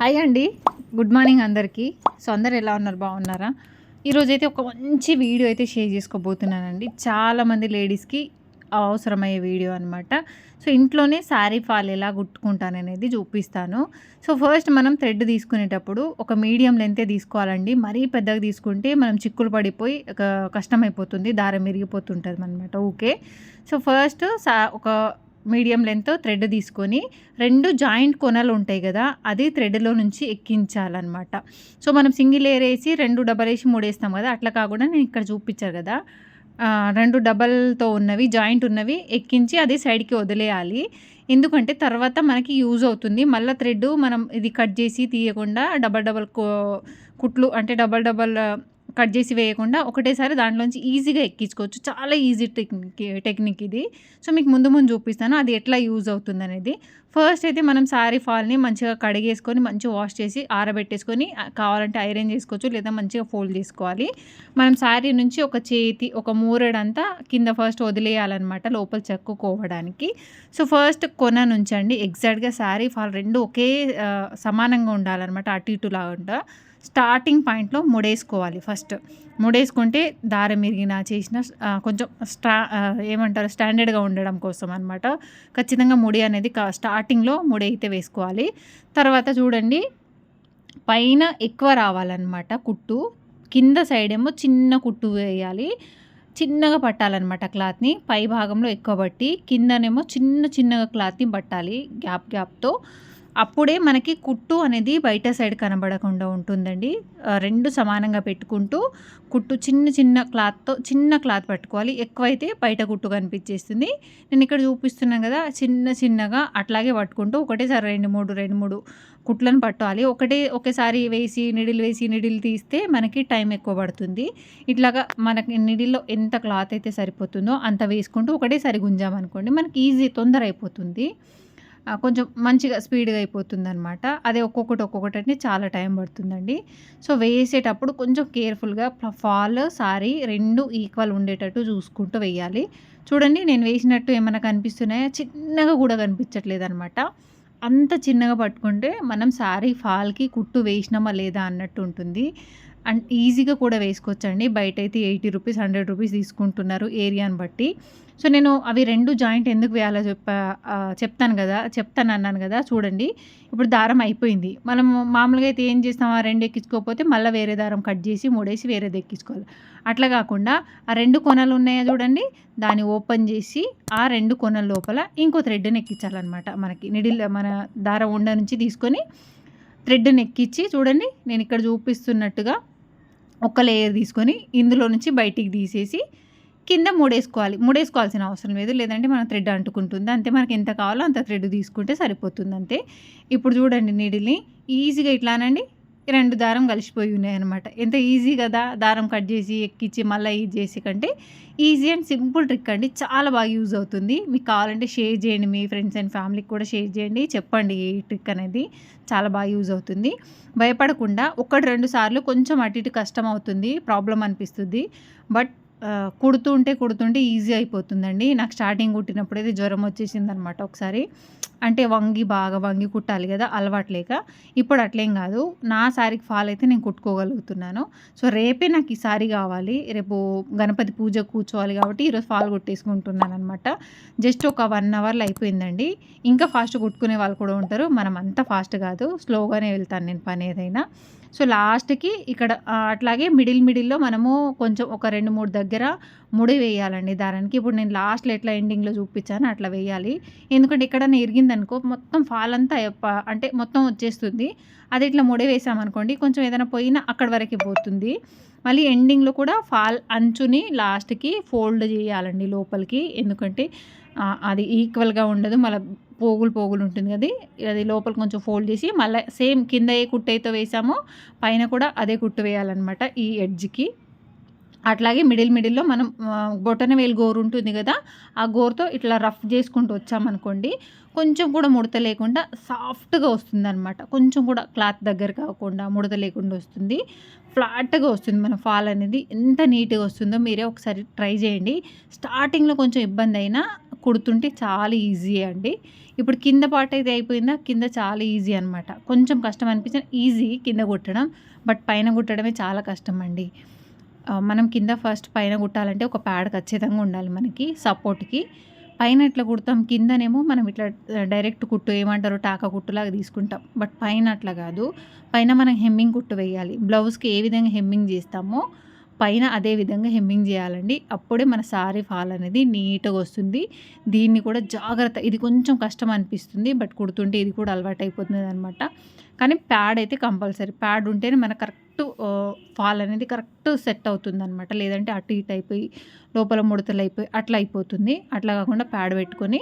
Hi అండి. Good morning అందరికీ. So అందరు ఎలా ఉన్నారు? బాగున్నారా? ఈరోజు అయితే ఒక మంచి వీడియో అయితే షేర్ చేసుకోబోతున్నానండి. చాలామంది లేడీస్కి అవసరమయ్యే వీడియో అనమాట సో ఇంట్లోనే శారీ ఫాల్ ఎలా కుట్టుకుంటాననేది చూపిస్తాను. సో ఫస్ట్ మనం థ్రెడ్ తీసుకునేటప్పుడు ఒక మీడియం లెంతే తీసుకోవాలండి. మరీ పెద్దగా తీసుకుంటే మనం చిక్కులు పడిపోయి ఒక కష్టమైపోతుంది. దారం విరిగిపోతుంటుంది అనమాట ఓకే. సో ఫస్ట్ సా ఒక మీడియం లెంత్ థ్రెడ్ తీసుకొని రెండు జాయింట్ కొనలు ఉంటాయి కదా అది థ్రెడ్లో నుంచి ఎక్కించాలన్నమాట. సో మనం సింగిల్ లేయర్ వేసి రెండు డబల్ వేసి మూడు వేస్తాం కదా అట్లా కాకుండా నేను ఇక్కడ చూపించారు కదా రెండు డబల్తో ఉన్నవి జాయింట్ ఉన్నవి ఎక్కించి అది సైడ్కి వదిలేయాలి. ఎందుకంటే తర్వాత మనకి యూజ్ అవుతుంది. మళ్ళీ థ్రెడ్ మనం ఇది కట్ చేసి తీయకుండా డబల్ డబల్ కుట్లు అంటే డబల్ డబల్ కట్ చేసి వేయకుండా ఒకటేసారి దాంట్లోంచి ఈజీగా ఎక్కించుకోవచ్చు. చాలా ఈజీ టెక్నిక్ టెక్నిక్ ఇది. సో మీకు ముందు ముందు చూపిస్తాను. అది ఎట్లా యూజ్ అవుతుంది అనేది ఫస్ట్ అయితే మనం శారీ ఫాల్ని మంచిగా కడిగేసుకొని మంచిగా వాష్ చేసి ఆరబెట్టేసుకొని కావాలంటే ఐరన్ చేసుకోవచ్చు లేదా మంచిగా ఫోల్డ్ చేసుకోవాలి. మనం శారీ నుంచి ఒక చేతి ఒక మూరడంతా కింద ఫస్ట్ వదిలేయాలన్నమాట లోపల చెక్కుకోవడానికి. సో ఫస్ట్ కొన నుంచండి. ఎగ్జాక్ట్గా శారీ ఫాల్ రెండు ఒకే సమానంగా ఉండాలన్నమాట అటు ఇటు లాగా స్టార్టింగ్ పాయింట్లో ముడేసుకోవాలి ఫస్ట్. ముడేసుకుంటే దారం ఇరిగిన చేసిన కొంచెం స్టా ఏమంటారు స్టాండర్డ్గా ఉండడం కోసం అనమాట ఖచ్చితంగా ముడి అనేది స్టార్ట్ స్టార్టింగ్లో మూడైతే వేసుకోవాలి. తర్వాత చూడండి పైన ఎక్కువ రావాలన్నమాట కుట్టు. కింద సైడ్ ఏమో చిన్న కుట్టు వేయాలి. చిన్నగా పట్టాలన్నమాట క్లాత్ని. పై భాగంలో ఎక్కువ పట్టి కిందనేమో చిన్న చిన్నగా క్లాత్ని పట్టాలి గ్యాప్ గ్యాప్తో. అప్పుడే మనకి కుట్టు అనేది బయట సైడ్ కనబడకుండా ఉంటుందండి. రెండు సమానంగా పెట్టుకుంటూ కుట్టు చిన్న చిన్న క్లాత్తో చిన్న క్లాత్ పట్టుకోవాలి. ఎక్కువైతే బయట కుట్టు కనిపించేస్తుంది. నేను ఇక్కడ చూపిస్తున్నాను కదా చిన్న చిన్నగా అట్లాగే పట్టుకుంటూ ఒకటేసారి రెండు మూడు రెండు మూడు కుట్లను పట్టాలి. ఒకటే ఒకేసారి వేసి నిడిల్ వేసి నిడిల్ తీస్తే మనకి టైం ఎక్కువ పడుతుంది. ఇట్లాగా మనకి నిడిల్లో ఎంత క్లాత్ అయితే సరిపోతుందో అంత వేసుకుంటూ ఒకటేసారి గుంజామనుకోండి మనకి ఈజీ తొందర అయిపోతుంది. కొంచెం మంచిగా స్పీడ్గా అయిపోతుంది అనమాట అదే ఒక్కొక్కటి ఒక్కొక్కటి అంటే చాలా టైం పడుతుందండి. సో వేసేటప్పుడు కొంచెం కేర్ఫుల్గా ఫాల్ సారీ రెండు ఈక్వల్ ఉండేటట్టు చూసుకుంటూ వేయాలి. చూడండి నేను వేసినట్టు ఏమైనా కనిపిస్తున్నాయా? చిన్నగా కూడా కనిపించట్లేదు అనమాట అంత చిన్నగా పట్టుకుంటే మనం శారీ ఫాల్కి కుట్టు వేసినామా లేదా అన్నట్టు ఉంటుంది. అండ్ ఈజీగా కూడా వేసుకోవచ్చండి. బయట అయితే ఎయిటీ రూపీస్ హండ్రెడ్ రూపీస్ తీసుకుంటున్నారు ఏరియాని బట్టి. సో నేను అవి రెండు జాయింట్ ఎందుకు వేయాలో చెప్ప చెప్తాను కదా చెప్తాను అన్నాను కదా చూడండి. ఇప్పుడు దారం అయిపోయింది. మనం మామూలుగా అయితే ఏం చేస్తాం? ఆ రెండు ఎక్కించుకోకపోతే మళ్ళీ వేరే దారం కట్ చేసి మూడేసి వేరేది ఎక్కించుకోవాలి. అట్లా కాకుండా ఆ రెండు కొనలు ఉన్నాయా చూడండి. దాన్ని ఓపెన్ చేసి ఆ రెండు కొనల లోపల ఇంకో థ్రెడ్ని ఎక్కించాలన్నమాట మనకి. నిడిల్ మన దారం ఉండ నుంచి తీసుకొని థ్రెడ్ని ఎక్కించి చూడండి. నేను ఇక్కడ చూపిస్తున్నట్టుగా ఒక లేయర్ తీసుకొని ఇందులో నుంచి బయటికి తీసేసి కింద మూడేసుకోవాలి. మూడేసుకోవాల్సిన అవసరం లేదు. లేదంటే మన థ్రెడ్ అంటుకుంటుంది. అంతే మనకి ఎంత కావాలో అంత థ్రెడ్ తీసుకుంటే సరిపోతుంది అంతే. ఇప్పుడు చూడండి నీడిల్ని ఈజీగా ఇట్లానండి. ఈ రెండు దారం కలిసిపోయి ఉన్నాయి అనమాట ఎంత ఈజీ కదా దారం కట్ చేసి ఎక్కించి మళ్ళీ ఇది చేసి కంటే ఈజీ అండ్ సింపుల్ ట్రిక్ అండి. చాలా బాగా యూజ్ అవుతుంది. మీకు కావాలంటే షేర్ చేయండి మీ ఫ్రెండ్స్ అండ్ ఫ్యామిలీకి కూడా షేర్ చేయండి. చెప్పండి ఈ ట్రిక్ అనేది చాలా బాగా యూజ్ అవుతుంది. భయపడకుండా ఒకటి రెండు సార్లు కొంచెం అటు ఇటు కష్టం అవుతుంది ప్రాబ్లం అనిపిస్తుంది. బట్ కుడుతుంటే కుడుతుంటే ఈజీ అయిపోతుందండి. నాకు స్టార్టింగ్ కుట్టినప్పుడు అయితే జ్వరం వచ్చేసింది అనమాట ఒకసారి. అంటే వంగి బాగా వంగి కుట్టాలి కదా అలవాటు లేక. ఇప్పుడు అట్లేం కాదు. నా శారీకి ఫాల్ అయితే నేను కుట్టుకోగలుగుతున్నాను. సో రేపే నాకు ఈ శారీ కావాలి. రేపు గణపతి పూజ కూర్చోవాలి కాబట్టి ఈరోజు ఫాల్ కుట్టేసుకుంటున్నాను అనమాట జస్ట్ ఒక వన్ అవర్లో అయిపోయిందండి. ఇంకా ఫాస్ట్ కుట్టుకునే వాళ్ళు కూడా ఉంటారు. మనం అంత ఫాస్ట్ కాదు. స్లోగానే వెళ్తాను నేను పని ఏదైనా. సో లాస్ట్కి ఇక్కడ అట్లాగే మిడిల్ మిడిల్లో మనము కొంచెం ఒక రెండు మూడు దగ్గర ముడి వేయాలండి దారానికి. ఇప్పుడు నేను లాస్ట్లో ఎట్లా ఎండింగ్లో చూపించాను అట్లా వేయాలి. ఎందుకంటే ఎక్కడైనా ఇరిగిందనుకో మొత్తం ఫాల్ అంతా అంటే మొత్తం వచ్చేస్తుంది. అది ఇట్లా ముడి వేసామనుకోండి కొంచెం ఏదైనా పోయినా అక్కడ వరకు పోతుంది. మళ్ళీ ఎండింగ్లో కూడా ఫాల్ అంచుని లాస్ట్కి ఫోల్డ్ చేయాలండి లోపలికి. ఎందుకంటే అది ఈక్వల్గా ఉండదు. మళ్ళీ పోగులు పోగులు ఉంటుంది కదా అది లోపల కొంచెం ఫోల్డ్ చేసి మళ్ళీ సేమ్ కింద ఏ కుట్టు అయితే వేసామో పైన కూడా అదే కుట్టు వేయాలన్నమాట ఈ ఎడ్జ్కి. అట్లాగే మిడిల్ మిడిల్లో మనం బొటన వేలు గోరు ఉంటుంది కదా ఆ గోరుతో ఇట్లా రఫ్ చేసుకుంటూ వచ్చామనుకోండి కొంచెం కూడా ముడత లేకుండా సాఫ్ట్గా వస్తుంది అనమాట కొంచెం కూడా క్లాత్ దగ్గర కాకుండా ముడత లేకుండా వస్తుంది. ఫ్లాట్గా వస్తుంది మన ఫాల్ అనేది. ఎంత నీట్గా వస్తుందో మీరే ఒకసారి ట్రై చేయండి. స్టార్టింగ్లో కొంచెం ఇబ్బంది అయినా కుడుతుంటే చాలా ఈజీ అండి. ఇప్పుడు కింద పాట అయితే అయిపోయిందా? కింద చాలా ఈజీ అనమాట కొంచెం కష్టం అనిపించిన ఈజీ కింద కుట్టడం బట్ పైన కుట్టడమే చాలా కష్టం అండి. మనం కింద ఫస్ట్ పైన కుట్టాలంటే ఒక ప్యాడ్ ఖచ్చితంగా ఉండాలి మనకి సపోర్ట్కి. పైన ఇట్లా కుడతాం కిందనేమో మనం ఇట్లా డైరెక్ట్ కుట్టు ఏమంటారు టాకా కుట్టులాగా తీసుకుంటాం. బట్ పైన అట్లా కాదు. పైన మనం హెమ్మింగ్ కుట్టు వేయాలి. బ్లౌజ్కి ఏ విధంగా హెమ్మింగ్ చేస్తామో పైన అదే విధంగా హెమ్మింగ్ చేయాలండి. అప్పుడే మన సారీ ఫాల్ అనేది నీట్గా వస్తుంది. దీన్ని కూడా జాగ్రత్త ఇది కొంచెం కష్టం అనిపిస్తుంది బట్ కుడుతుంటే ఇది కూడా అలవాటు అయిపోతుంది అనమాట కానీ ప్యాడ్ అయితే కంపల్సరీ. ప్యాడ్ ఉంటేనే మన కరెక్ట్ కరెక్ట్ ఫాల్ అనేది కరెక్ట్ సెట్ అవుతుంది అనమాట లేదంటే అటు ఇటు అయిపోయి లోపల ముడతలు అయిపోయి అట్లా అయిపోతుంది. అట్లా కాకుండా ప్యాడ్ పెట్టుకొని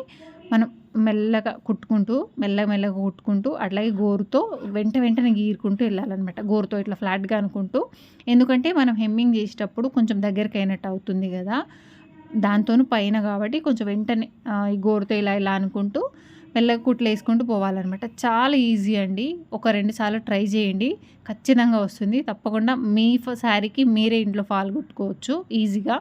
మనం మెల్లగా కుట్టుకుంటూ మెల్లగా మెల్లగా కుట్టుకుంటూ అట్లాగే గోరుతో వెంట వెంటనే గీరుకుంటూ వెళ్ళాలన్నమాట. గోరుతో ఇట్లా ఫ్లాట్గా అనుకుంటూ. ఎందుకంటే మనం హెమ్మింగ్ చేసేటప్పుడు కొంచెం దగ్గరికి అయినట్టు అవుతుంది కదా. దాంతోనూ పైన కాబట్టి కొంచెం వెంటనే ఈ గోరుతో ఇలా ఇలా అనుకుంటూ మెల్లగా కుట్లు వేసుకుంటూ పోవాలన్నమాట. చాలా ఈజీ అండి. ఒక రెండు సార్లు ట్రై చేయండి. ఖచ్చితంగా వస్తుంది. తప్పకుండా మీ శారీకి మీరే ఇంట్లో ఫాల్ కుట్టుకోవచ్చు ఈజీగా.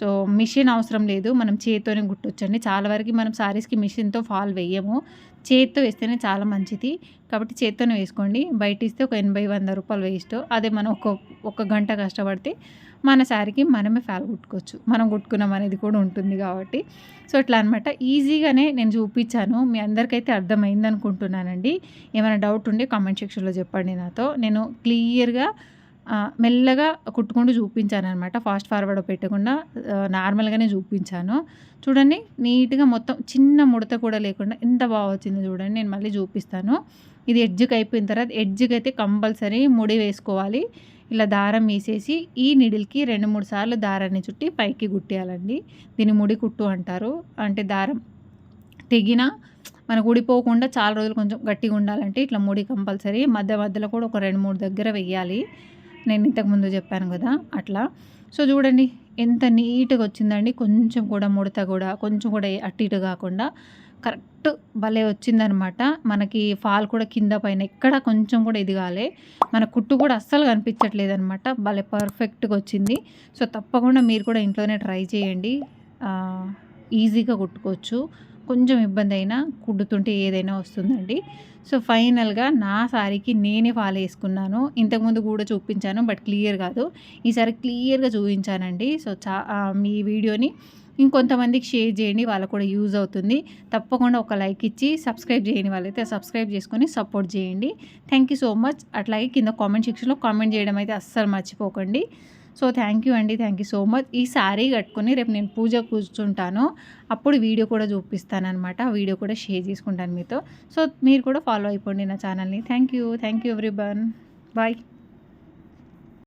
సో మిషన్ అవసరం లేదు. మనం చేతితోనే కుట్టొచ్చండి చాలా వరకు మనం శారీస్కి మిషన్తో ఫాల్ వేయము చేతితో వేస్తేనే చాలా మంచిది. కాబట్టి చేత్తోనే వేసుకోండి. బయట ఇస్తే ఒక ఎనభై వంద రూపాయలు వేస్ట్ అదే మనం ఒక ఒక గంట కష్టపడితే మన శారీకి మనమే ఫ్యాల్ కుట్టుకోవచ్చు. మనం కుట్టుకున్నాం అనేది కూడా ఉంటుంది కాబట్టి. సో ఇట్లా అనమాట ఈజీగానే నేను చూపించాను. మీ అందరికైతే అర్థమైంది అనుకుంటున్నానండి ఏమైనా డౌట్ ఉంటే కామెంట్ సెక్షన్లో చెప్పండి నాతో. నేను క్లియర్గా మెల్లగా కుట్టుకుంటూ చూపించాను అనమాట ఫాస్ట్ ఫార్వర్డ్ పెట్టకుండా నార్మల్గానే చూపించాను. చూడండి నీట్గా మొత్తం చిన్న ముడత కూడా లేకుండా ఎంత బాగా వచ్చిందో చూడండి నేను మళ్ళీ చూపిస్తాను. ఇది ఎడ్జ్కి అయిపోయిన తర్వాత ఎడ్జ్కి అయితే కంపల్సరీ ముడి వేసుకోవాలి. ఇలా దారం వేసేసి ఈ నిడిల్కి రెండు మూడు సార్లు దారాన్ని చుట్టి పైకి కుట్టేయాలండి. దీన్ని ముడి కుట్టు అంటారు. అంటే దారం తెగిన మనకు ఊడిపోకుండా చాలా రోజులు కొంచెం గట్టిగా ఉండాలంటే ఇట్లా ముడి కంపల్సరీ. మధ్య మధ్యలో కూడా ఒక రెండు మూడు దగ్గర వెయ్యాలి నేను ఇంతకుముందు చెప్పాను కదా అట్లా. సో చూడండి ఎంత నీట్గా వచ్చిందండి. కొంచెం కూడా ముడత కూడా కొంచెం కూడా అటు ఇటు కాకుండా కరెక్ట్ భలే వచ్చిందనమాట. మనకి ఫాల్ కూడా కింద పైన ఎక్కడ కొంచెం కూడా ఎదగాలే మన కుట్టు కూడా అస్సలు కనిపించట్లేదు అనమాట భలే పర్ఫెక్ట్గా వచ్చింది. సో తప్పకుండా మీరు కూడా ఇంట్లోనే ట్రై చేయండి. ఈజీగా కుట్టుకోవచ్చు. కొంచెం ఇబ్బంది అయినా కుడుతుంటే ఏదైనా వస్తుందండి. సో ఫైనల్గా నా సారీకి నేనే ఫాలో వేసుకున్నాను ఇంతకుముందు కూడా చూపించాను బట్ క్లియర్ కాదు. ఈసారి క్లియర్గా చూపించానండి. సో చా మీ వీడియోని ఇంకొంతమందికి షేర్ చేయండి వాళ్ళకు కూడా యూజ్ అవుతుంది. తప్పకుండా ఒక లైక్ ఇచ్చి సబ్స్క్రైబ్ చేయని వాళ్ళైతే సబ్స్క్రైబ్ చేసుకొని సపోర్ట్ చేయండి. Thank you so much. అట్లాగే కింద కామెంట్ సెక్షన్లో కామెంట్ చేయడం అయితే అస్సలు మర్చిపోకండి. సో థ్యాంక్ యూ అండి. థ్యాంక్ యూ సో మచ్ ఈ శారీ కట్టుకొని రేపు నేను పూజ కూర్చుంటాను. అప్పుడు వీడియో కూడా చూపిస్తానమాట ఆ వీడియో కూడా షేర్ చేసుకుంటాను మీతో. సో మీరు కూడా ఫాలో అయిపోండి నా ఛానల్ని thank you thank you everybody